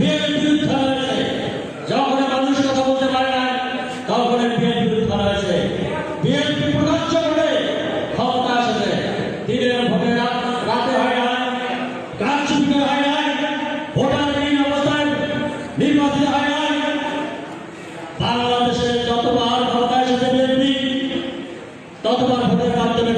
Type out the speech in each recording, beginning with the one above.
বিএনপির বিরুদ্ধে রয়েছে যখন বলতে পারে না তখন বিএনপির বিরুদ্ধে রয়েছে বিএনপি প্রকাশ্য করে ক্ষমতা আসেছে। দিনের ভোটে রাতে হয় না গান শুনতে হয় না ভোটারহীন অবস্থায় নির্বাচিত হয় না। বাংলাদেশে যতবার ক্ষমতা এসেছে বিএনপি, ততবার ভোটের মাধ্যমে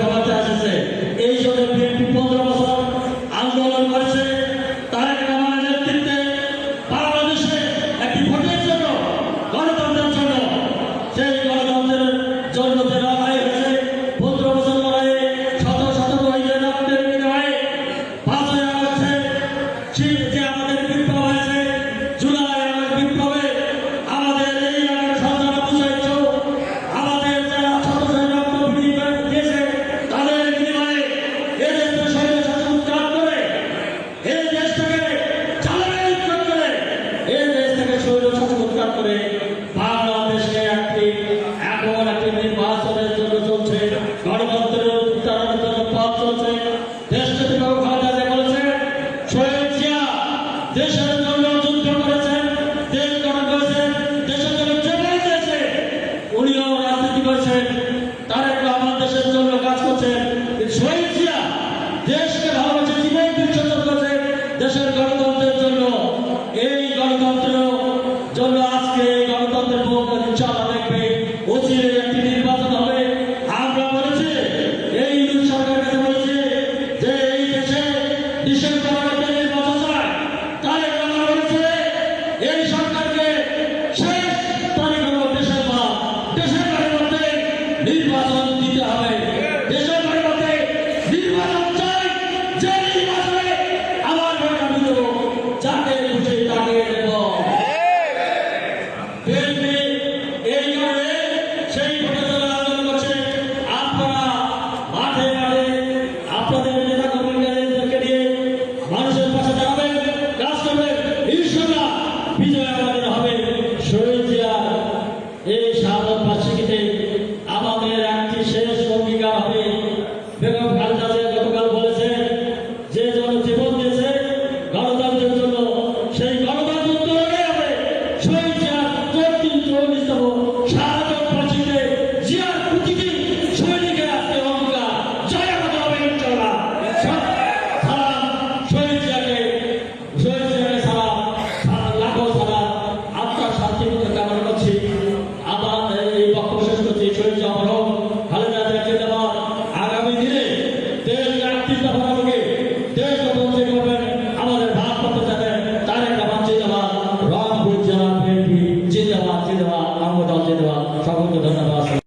বলছে, দেশ নেত্রী দেশের জন্য যুদ্ধ দেশের জন্য চেপে দিয়েছে উনিও রাজনীতি করেছেন আমার দেশের জন্য কাজ করছেন শহীদ জিয়া দেশকে ভালোবেসে জীবন বিসর্জন করেছেন দেশের গণতন্ত্রের জন্য। এই গণতন্ত্রের জন্য আজকে এই does it